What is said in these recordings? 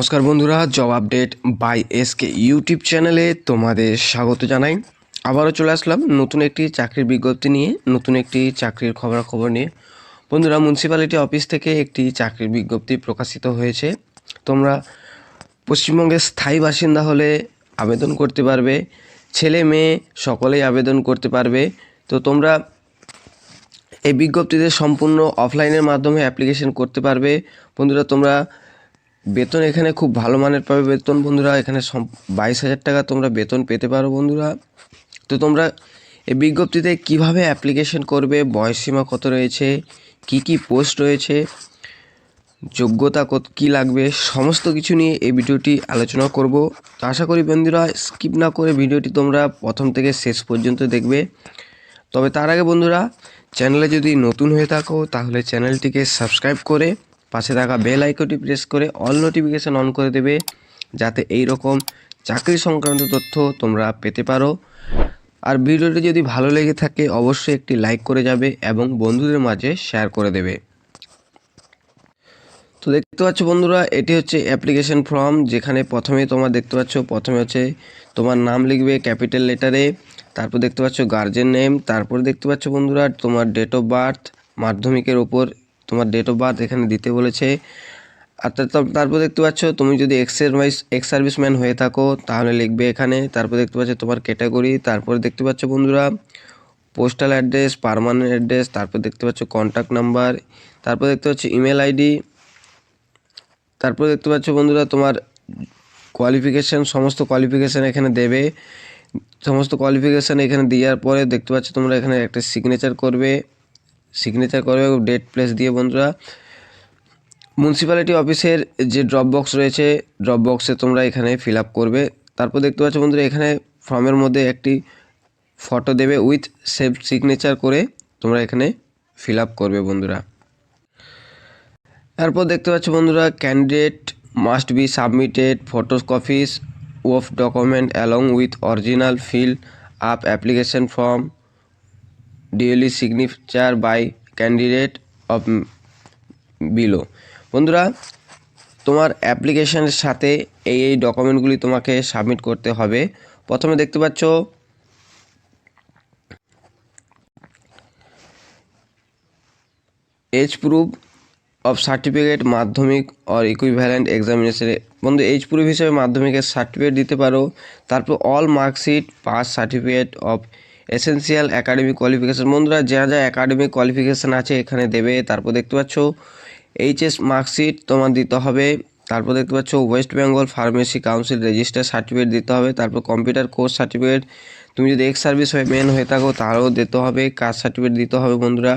নমস্কার বন্ধুরা, job update by SK YouTube চ্যানেলে তোমাদের স্বাগত জানাই। আবারও চলে আসলাম নতুন একটি চাকরির বিজ্ঞপ্তি নিয়ে, নতুন একটি চাকরির খবরাখবর নিয়ে। বন্ধুরা মিউনিসিপ্যালিটি অফিস থেকে একটি চাকরির বিজ্ঞপ্তি প্রকাশিত হয়েছে। তোমরা পশ্চিমবঙ্গের স্থায়ী বাসিন্দা হলে আবেদন করতে পারবে, ছেলে মেয়ে সকলেই আবেদন করতে পারবে। তো তোমরা এই বিজ্ঞপ্তিতে সম্পূর্ণ অফলাইনের মাধ্যমে অ্যাপ্লিকেশন করতে পারবে। বন্ধুরা, তোমরা বেতন এখানে খুব ভালো মানের পাবে বেতন, বন্ধুরা। এখানে বাইশ হাজার টাকা তোমরা বেতন পেতে পারো, বন্ধুরা। তো তোমরা এই বিজ্ঞপ্তিতে কীভাবে অ্যাপ্লিকেশন করবে, বয়সসীমা কত রয়েছে, কি কি পোস্ট রয়েছে, যোগ্যতা কত, কী লাগবে, সমস্ত কিছু নিয়ে এই ভিডিওটি আলোচনা করব। তো আশা করি বন্ধুরা, স্কিপ না করে ভিডিওটি তোমরা প্রথম থেকে শেষ পর্যন্ত দেখবে। তবে তার আগে বন্ধুরা, চ্যানেলে যদি নতুন হয়ে থাকো, তাহলে চ্যানেলটিকে সাবস্ক্রাইব করে পাশে থাকা বেল আইকনটি প্রেস করে অল নোটিফিকেশান অন করে দেবে, যাতে এই রকম চাকরি সংক্রান্ত তথ্য তোমরা পেতে পারো। আর ভিডিওটি যদি ভালো লেগে থাকে, অবশ্যই একটি লাইক করে যাবে এবং বন্ধুদের মাঝে শেয়ার করে দেবে। তো দেখতে পাচ্ছ বন্ধুরা, এটি হচ্ছে অ্যাপ্লিকেশন ফর্ম যেখানে প্রথমে তোমার দেখতে পাচ্ছ, প্রথমে হচ্ছে তোমার নাম লিখবে ক্যাপিটাল লেটারে তারপর দেখতে পাচ্ছ গার্জেন নেম তারপর দেখতে পাচ্ছ বন্ধুরা তোমার ডেট অফ বার্থ মাধ্যমিকের ওপর তোমার ডেট অফ বার্থ এখানে দিতে বলেছে। আর তার- তারপর দেখতে পাচ্ছ, তুমি যদি এক্স সার্ভিস এক্স সার্ভিসম্যান হয়ে থাকো, তাহলে লিখবে এখানে। তারপর দেখতে পাচ্ছ তোমার ক্যাটাগরি তারপর দেখতে পাচ্ছ বন্ধুরা পোস্টাল অ্যাড্রেস পারমানেন্ট অ্যাড্রেস তারপর দেখতে পাচ্ছ কন্ট্যাক্ট নাম্বার তারপর দেখতে পাচ্ছ ইমেল আইডি তারপর দেখতে পাচ্ছ বন্ধুরা তোমার কোয়ালিফিকেশান সমস্ত কোয়ালিফিকেশান এখানে দেবে। সমস্ত কোয়ালিফিকেশান এখানে দেওয়ার পরে দেখতে পাচ্ছ তোমরা এখানে একটা সিগনেচার করবে। সিগনেচার করবে ডেট প্লেস দিয়ে বন্ধুরা মিউনিসিপ্যালিটি অফিসের যে ড্রপ বক্স রয়েছে ড্রপ বক্সে তোমরা এখানে ফিল আপ করবে। তারপর দেখতে পাচ্ছ বন্ধুরা, এখানে ফর্মের মধ্যে একটি ফটো দেবে উইথ সেভ সিগনেচার করে তোমরা এখানে ফিল আপ করবে বন্ধুরা। তারপর দেখতে পাচ্ছ বন্ধুরা candidate must be submitted photocopies of document along with original fill up application form duly signature by candidate of below বন্ধুরা, তোমার অ্যাপ্লিকেশনের সাথে এই এই ডকুমেন্টগুলি তোমাকে সাবমিট করতে হবে। প্রথমে দেখতে পাচ্ছ age proof of certificate Madhyamik or equivalent এক্সামিনেশনে বন্ধু এইচ প্রুফ হিসেবে মাধ্যমিকের সার্টিফিকেট দিতে পারো। তারপর all marksheet pass certificate of essential academic qualification বন্ধুরা যা যা একাডেমিক কোয়ালিফিকেশান আছে, এখানে দেবে। তারপর দেখতে পাচ্ছ এইচএস মার্কশিট তোমার দিতে হবে। তারপর দেখতে পাচ্ছ West Bengal pharmacy council register certificate দিতে হবে। তারপর কম্পিউটার কোর্স সার্টিফিকেট তুমি যদি এক্স সার্ভিস হয়ে মেন হয়ে থাকো তাহলেও দিতে হবে। কাস্ট সার্টিফিকেট দিতে হবে, বন্ধুরা।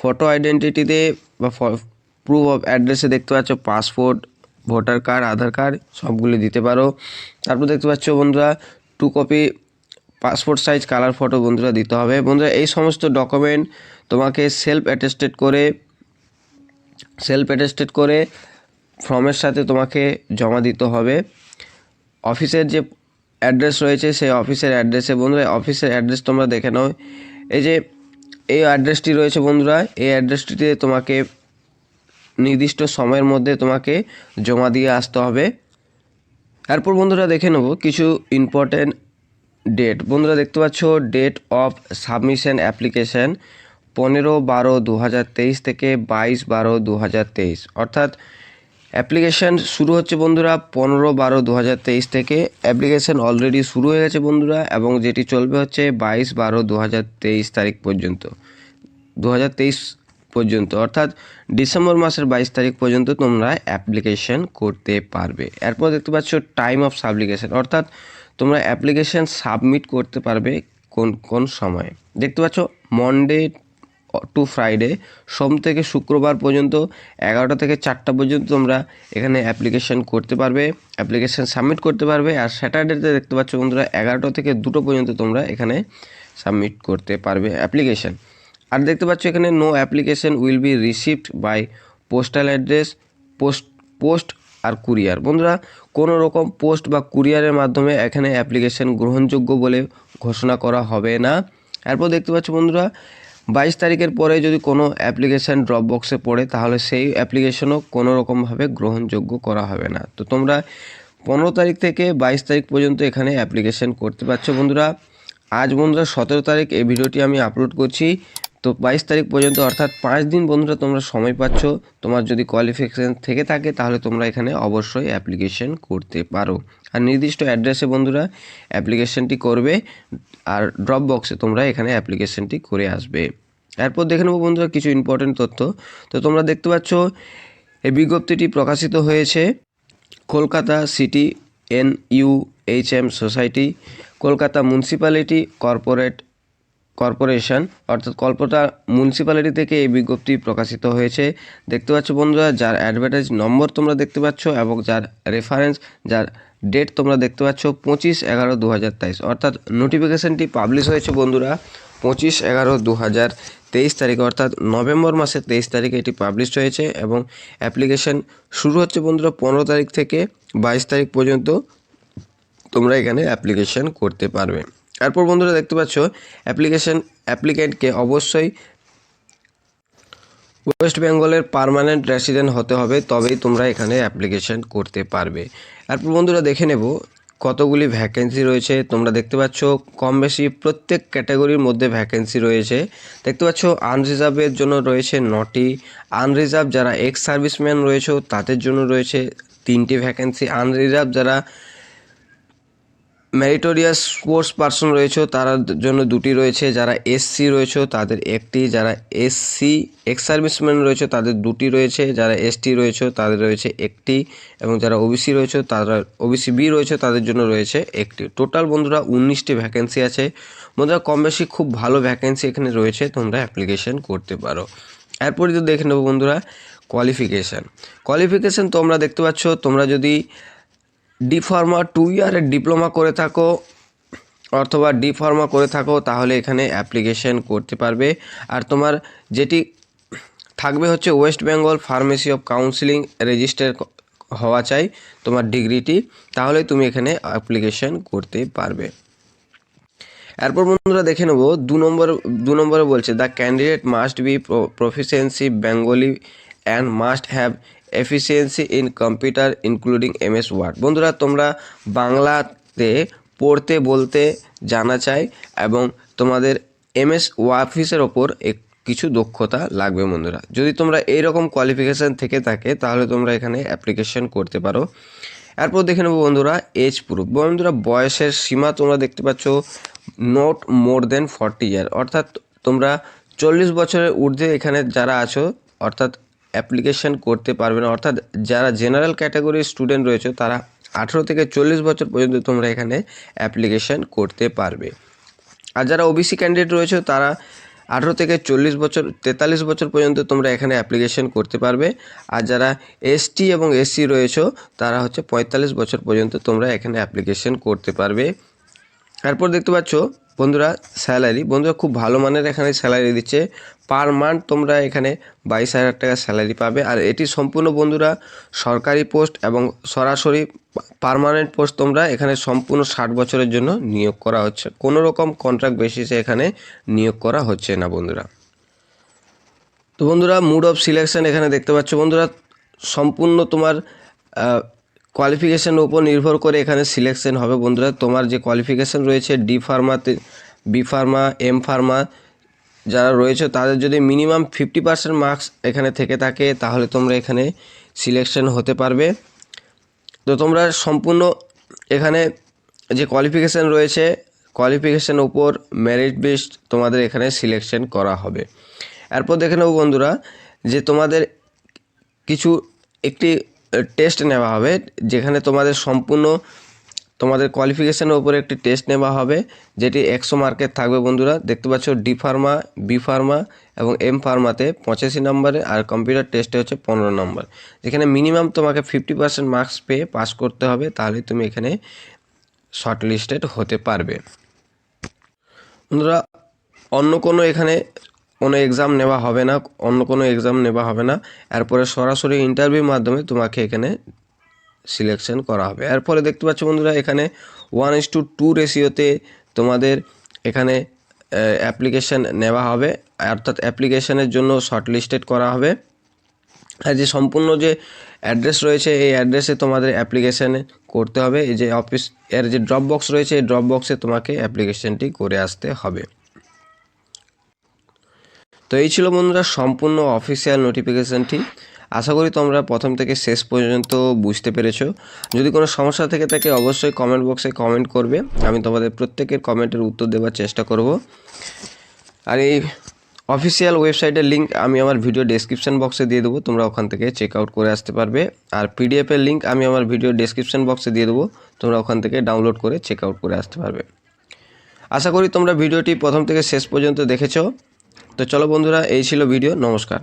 ফটো আইডেন্টিটিতে বা প্রুফ অফ অ্যাড্রেসে দেখতে পাচ্ছ passport voter card Aadhaar card সবগুলি দিতে পারো। তারপর দেখতে পাচ্ছ, বন্ধুরা two copy passport size, colour photo বন্ধুরা দিতে হবে। বন্ধুরা, এই সমস্ত ডকুমেন্ট তোমাকে সেলফ অ্যাটেস্টেড করে সেলফ অ্যাটেস্টেড করে ফর্মের সাথে তোমাকে জমা দিতে হবে। অফিসের যে অ্যাড্রেস রয়েছে, সেই অফিসের অ্যাড্রেসে বন্ধুরা, অফিসের অ্যাড্রেস তোমরা দেখে নাও। এই যে, এই অ্যাড্রেসটি রয়েছে বন্ধুরা, এই অ্যাড্রেসটিতে তোমাকে নির্দিষ্ট সময়ের মধ্যে তোমাকে জমা দিয়ে আসতে হবে। তারপর বন্ধুরা দেখে নেব কিছু ইম্পর্ট্যান্ট ডেট বন্ধুরা দেখতে পাচ্ছ ডেট অফ সাবমিশন অ্যাপ্লিকেশন পনেরো বারো দু থেকে বাইশ বারো দু অর্থাৎ অ্যাপ্লিকেশান শুরু হচ্ছে বন্ধুরা পনেরো বারো দু থেকে। অ্যাপ্লিকেশান অলরেডি শুরু হয়ে গেছে বন্ধুরা এবং যেটি চলবে হচ্ছে বাইশ বারো দু তারিখ পর্যন্ত। দু হাজার তেইশ পর্যন্ত, অর্থাৎ ডিসেম্বর মাসের বাইশ তারিখ পর্যন্ত তোমরা অ্যাপ্লিকেশন করতে পারবে। এরপর দেখতে পাচ্ছ টাইম অফ সাবলিকেশন অর্থাৎ তোমরা অ্যাপ্লিকেশন সাবমিট করতে পারবে কোন কোন সময়ে। দেখতে পাচ্ছ মন্ডে টু ফ্রাইডে সোম থেকে শুক্রবার পর্যন্ত এগারোটা থেকে চারটা পর্যন্ত তোমরা এখানে অ্যাপ্লিকেশন করতে পারবে অ্যাপ্লিকেশন সাবমিট করতে পারবে, আর স্যাটারডেতে দেখতে পাচ্ছ বন্ধুরা এগারোটা থেকে দুটো পর্যন্ত তোমরা এখানে সাবমিট করতে পারবে অ্যাপ্লিকেশন আর দেখতে পাচ্ছ এখানে no application will be received by postal address post post R courier. বন্ধুরা, কোনো রকম পোস্ট বা কুরিয়ারের মাধ্যমে এখানে অ্যাপ্লিকেশন গ্রহণযোগ্য বলে ঘোষণা করা হবে না। এরপর দেখতে পাচ্ছ বন্ধুরা, বাইশ তারিখের পরে যদি কোনো অ্যাপ্লিকেশান ড্রপ বক্সে পড়ে, তাহলে সেই অ্যাপ্লিকেশনও কোনো রকমভাবে গ্রহণযোগ্য করা হবে না। তো তোমরা পনেরো তারিখ থেকে বাইশ তারিখ পর্যন্ত এখানে অ্যাপ্লিকেশান করতে পারছ বন্ধুরা। আজ বন্ধুরা সতেরো তারিখ, এই ভিডিওটি আমি আপলোড করছি। তো বাইশ তারিখ পর্যন্ত, অর্থাৎ পাঁচ দিন বন্ধুরা তোমরা সময় পাচ্ছ। তোমার যদি কোয়ালিফিকেশান থেকে থাকে, তাহলে তোমরা এখানে অবশ্যই অ্যাপ্লিকেশন করতে পারো। আর নির্দিষ্ট অ্যাড্রেসে বন্ধুরা অ্যাপ্লিকেশনটি করবে, আর ড্রপ বক্সে তোমরা এখানে অ্যাপ্লিকেশনটি করে আসবে। এরপর দেখে নেব বন্ধুরা কিছু ইম্পর্টেন্ট তথ্য। তো তোমরা দেখতে পাচ্ছ, এই বিজ্ঞপ্তিটি প্রকাশিত হয়েছে Kolkata city N U H M society, Kolkata municipality corporate corporation, অর্থাৎ কলকাতা মিউনিসিপ্যালিটি থেকে এই বিজ্ঞপ্তি প্রকাশিত হয়েছে। দেখতে পাচ্ছ বন্ধুরা, যার অ্যাডভার্টাইজ নম্বর তোমরা দেখতে পাচ্ছ এবং যার রেফারেন্স যার ডেট তোমরা দেখতে পাচ্ছ পঁচিশ এগারো দু হাজার তেইশ। অর্থাৎ নোটিফিকেশানটি পাবলিশ হয়েছে বন্ধুরা পঁচিশ এগারো দু হাজার তেইশ তারিখ, অর্থাৎ নভেম্বর মাসের তেইশ তারিখে এটি পাবলিশ হয়েছে এবং অ্যাপ্লিকেশন শুরু হচ্ছে বন্ধুরা পনেরো তারিখ থেকে বাইশ তারিখ পর্যন্ত তোমরা এখানে অ্যাপ্লিকেশন করতে পারবে। এরপর বন্ধুরা দেখতে পাচ্ছ অ্যাপ্লিকেশন অ্যাপ্লিকেন্টকে অবশ্যই ওয়েস্ট বেঙ্গলের পার্মানেন্ট রেসিডেন্ট হতে হবে, তবেই তোমরা এখানে অ্যাপ্লিকেশন করতে পারবে। এরপর বন্ধুরা দেখে নেব, কতগুলি ভ্যাকেন্সি রয়েছে। তোমরা দেখতে পাচ্ছ কম বেশি প্রত্যেক ক্যাটাগরির মধ্যে ভ্যাকেন্সি রয়েছে। দেখতে পাচ্ছ আনরিজার্ভের জন্য রয়েছে নটি। আনরিজার্ভ যারা এক্স সার্ভিসম্যান রয়েছে, তাদের জন্য রয়েছে তিনটি ভ্যাকেন্সি আনরিজার্ভ যারা মেরিটোরিয়াস স্পোর্টস পার্সন রয়েছে, তার জন্য দুটি রয়েছে, যারা এসসি রয়েছে, তাদের একটি, যারা এসসি এক্স সার্ভিসম্যান রয়েছে, তাদের দুটি রয়েছে, যারা এসটি রয়েছে, তাদের রয়েছে একটি, এবং যারা ওবিসি রয়েছে, তারা, ওবিসি বি রয়েছে, তাদের জন্য রয়েছে একটি। টোটাল বন্ধুরা উনিশটি ভ্যাকেন্সি আছে। বন্ধুরা কম বেশি খুব ভালো ভ্যাকেন্সি এখানে রয়েছে, তোমরা অ্যাপ্লিকেশন করতে পারো। এরপরে তো দেখে নেব বন্ধুরা কোয়ালিফিকেশান কোয়ালিফিকেশান তোমরা দেখতে পাচ্ছ, তোমরা যদি ডি ফার্মা টু ইয়ারের ডিপ্লোমা করে থাকো, অথবা ডি ফার্মা করে থাকো, তাহলে এখানে অ্যাপ্লিকেশন করতে পারবে। আর তোমার যেটি থাকবে হচ্ছে West Bengal pharmacy of counselling register হওয়া চাই তোমার ডিগ্রিটি তাহলে তুমি এখানে অ্যাপ্লিকেশন করতে পারবে। এরপর বন্ধুরা দেখে নেব, দু নম্বর, দু নম্বরে বলছে the candidate must be proficiency Bengali and must have efficiency in computer including M S Word বন্ধুরা, তোমরা বাংলাতে পড়তে, বলতে জানা চাই এবং তোমাদের এম এস ওপর এক কিছু দক্ষতা লাগবে বন্ধুরা। যদি তোমরা এইরকম কোয়ালিফিকেশান থেকে থাকে, তাহলে তোমরা এখানে অ্যাপ্লিকেশন করতে পারো। এরপর দেখে নেব বন্ধুরা এজ প্রুফ বন্ধুরা, বয়সের সীমা তোমরা দেখতে পাচ্ছ নট মোর দেন ফর্টি ইয়ার অর্থাৎ তোমরা চল্লিশ বছরের ঊর্ধ্বে এখানে যারা আছো, অর্থাৎ অ্যাপ্লিকেশন করতে পারবে না। অর্থাৎ যারা জেনারেল ক্যাটাগরির স্টুডেন্ট রয়েছে, তারা আঠেরো থেকে চল্লিশ বছর পর্যন্ত তোমরা এখানে অ্যাপ্লিকেশন করতে পারবে। আর যারা ওবিসি ক্যান্ডিডেট রয়েছে, তারা আঠেরো থেকে চল্লিশ বছর, তেতাল্লিশ বছর পর্যন্ত তোমরা এখানে অ্যাপ্লিকেশন করতে পারবে। আর যারা এসটি এবং এসসি রয়েছে, তারা হচ্ছে পঁয়তাল্লিশ বছর পর্যন্ত তোমরা এখানে অ্যাপ্লিকেশন করতে পারবে। তারপর দেখতে পাচ্ছ বন্ধুরা, স্যালারি। বন্ধুরা, খুব ভালো মানের এখানে স্যালারি দিচ্ছে। পার মান্থ তোমরা এখানে বাইশ হাজার টাকা স্যালারি পাবে। আর এটি সম্পূর্ণ বন্ধুরা, সরকারি পোস্ট এবং সরাসরি পারমানেন্ট পোস্ট তোমরা এখানে সম্পূর্ণ ষাট বছরের জন্য নিয়োগ করা হচ্ছে। কোনো রকম কন্ট্রাক্ট বেসিসে এখানে নিয়োগ করা হচ্ছে না বন্ধুরা। তো বন্ধুরা, মুড অফ সিলেকশন এখানে দেখতে পাচ্ছ। বন্ধুরা, সম্পূর্ণ তোমার কোয়ালিফিকেশানের উপর নির্ভর করে এখানে সিলেকশন হবে বন্ধুরা। তোমার যে কোয়ালিফিকেশান রয়েছে ডি ফার্মাতে বি ফার্মা এম ফার্মা যারা রয়েছে, তাদের যদি মিনিমাম ফিফটি পার্সেন্ট মার্কস এখানে থেকে থাকে, তাহলে তোমরা এখানে সিলেকশন হতে পারবে। তো তোমরা সম্পূর্ণ এখানে যে কোয়ালিফিকেশান রয়েছে কোয়ালিফিকেশান উপর মেরিট বেসড তোমাদের এখানে সিলেকশন করা হবে। এরপর দেখে নেব বন্ধুরা, যে তোমাদের কিছু একটি টেস্ট নেওয়া হবে, যেখানে তোমাদের সম্পূর্ণ, তোমাদের কোয়ালিফিকেশানের উপরে একটি টেস্ট নেওয়া হবে, যেটি একশো মার্কের থাকবে বন্ধুরা। দেখতে পাচ্ছ ডি ফার্মা বি ফার্মা এবং এম ফার্মাতে পঁচাশি নম্বরে আর কম্পিউটার টেস্টে হচ্ছে পনেরো নম্বর যেখানে মিনিমাম তোমাকে ফিফটি পার্সেন্ট মার্কস পেয়ে পাস করতে হবে, তাহলে তুমি এখানে শর্ট লিস্টেড হতে পারবে। বন্ধুরা, অন্য কোনো এখানে কোনো এক্সাম নেওয়া হবে না, অন্য কোনো এক্সাম নেওয়া হবে না। এরপরে সরাসরি ইন্টারভিউর মাধ্যমে তোমাকে এখানে সিলেকশন করা হবে। এরপরে দেখতে পাচ্ছ বন্ধুরা, এখানে ওয়ান ইস টু টু রেশিওতে তোমাদের এখানে অ্যাপ্লিকেশান নেওয়া হবে। অর্থাৎ অ্যাপ্লিকেশনের জন্য শর্টলিস্টেড করা হবে। আর যে সম্পূর্ণ যে অ্যাড্রেস রয়েছে, এই অ্যাড্রেসে তোমাদের অ্যাপ্লিকেশানে করতে হবে। এই যে অফিস এর যে ড্রপ বক্স রয়েছে, এই ড্রপ বক্সে তোমাকে অ্যাপ্লিকেশনটি করে আসতে হবে। তো এই ছিল বন্ধুরা সম্পূর্ণ অফিসিয়াল নোটিফিকেশানটি আশা করি তোমরা প্রথম থেকে শেষ পর্যন্ত বুঝতে পেরেছ। যদি কোনো সমস্যা থেকে থাকে, অবশ্যই কমেন্ট বক্সে কমেন্ট করবে। আমি তোমাদের প্রত্যেকের কমেন্টের উত্তর দেওয়ার চেষ্টা করব। আর এই অফিসিয়াল ওয়েবসাইটের লিঙ্ক আমি আমার ভিডিও ডেসক্রিপশন বক্সে দিয়ে দেবো। তোমরা ওখান থেকে চেক আউট করে আসতে পারবে। আর পিডিএফের লিঙ্ক আমি আমার ভিডিও ডেসক্রিপশন বক্সে দিয়ে দেবো। তোমরা ওখান থেকে ডাউনলোড করে চেক আউট করে আসতে পারবে। আশা করি তোমরা ভিডিওটি প্রথম থেকে শেষ পর্যন্ত দেখেছ। তো চলো বন্ধুরা এই ছিল ভিডিও নমস্কার।